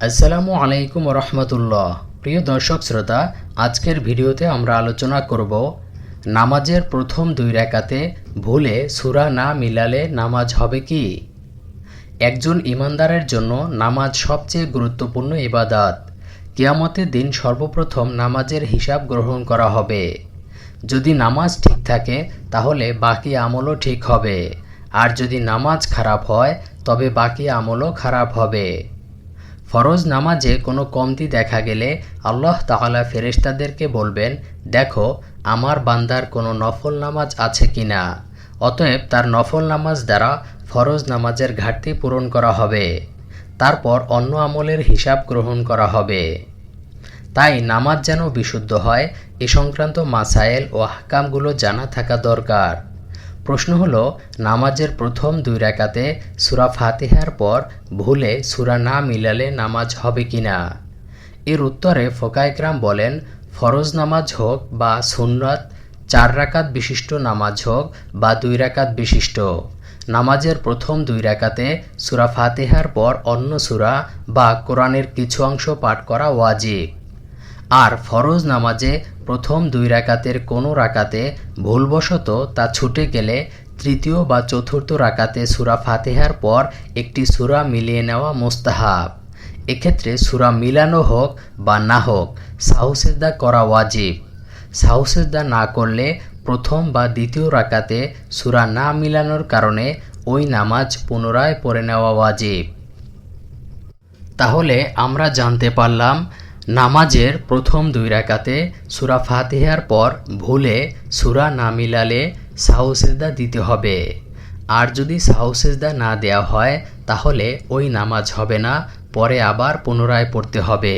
আসসালামু আলাইকুম রহমতুল্লাহ। প্রিয় দর্শক শ্রোতা, আজকের ভিডিওতে আমরা আলোচনা করব নামাজের প্রথম দুই রেখাতে ভুলে সুরা না মিলালে নামাজ হবে কি? একজন ইমানদারের জন্য নামাজ সবচেয়ে গুরুত্বপূর্ণ ইবাদাত। কিয়ামতের দিন সর্বপ্রথম নামাজের হিসাব গ্রহণ করা হবে। যদি নামাজ ঠিক থাকে, তাহলে বাকি আমলও ঠিক হবে। আর যদি নামাজ খারাপ হয়, তবে বাকি আমলও খারাপ হবে। ফরজ নামাজে কোনো কমতি দেখা গেলে আল্লাহ তাআলা ফেরেশতাদেরকে বলবেন, দেখো, আমার বান্দার কোনো নফল নামাজ আছে কিনা? অতএব তার নফল নামাজ দ্বারা ফরজ নামাজের ঘাটতি পূরণ করা হবে। তারপর অন্য আমলের হিসাব গ্রহণ করা হবে। তাই নামাজ যেন বিশুদ্ধ হয়, এ সংক্রান্ত মাসায়েল ও হাকামগুলো জানা থাকা দরকার। প্রশ্ন হলো, নামাজের প্রথম দুই রাকাতে সুরা ফাতিহার পর ভুলে সুরা না মিলালে নামাজ হবে কিনা এর উত্তরে ফোকাইকরাম বলেন, ফরজ নামাজ হোক বা সুন্নাত, চার রাকাত বিশিষ্ট নামাজ হোক বা দুই রাকাত বিশিষ্ট। নামাজের প্রথম দুই রাকাতে সুরা ফাতিহার পর অন্য সুরা বা কোরআনের কিছু অংশ পাঠ করা ওয়াজিব। আর ফরজ নামাজে প্রথম দুই রাকাতের কোনো রাকাতে ভুলবশত তা ছুটে গেলে তৃতীয় বা চতুর্থ রাকাতে সুরা ফাতেহার পর একটি সুরা মিলিয়ে নেওয়া মোস্তাহাব। এক্ষেত্রে সুরা মিলানো হোক বা না হোক সাহসেদা করা ওয়াজিব। সাহসেদা না করলে প্রথম বা দ্বিতীয় রাকাতে সুরা না মিলানোর কারণে ওই নামাজ পুনরায় পড়ে নেওয়া ওয়াজিব। তাহলে আমরা জানতে পারলাম নামাজের প্রথম দুই রাকাতে সুরা ফাতিহার পর ভুলে সুরা না মিলালে সাহসেজদা দিতে হবে। আর যদি সাহসেজদা না দেওয়া হয়, তাহলে ওই নামাজ হবে না, পরে আবার পুনরায় পড়তে হবে।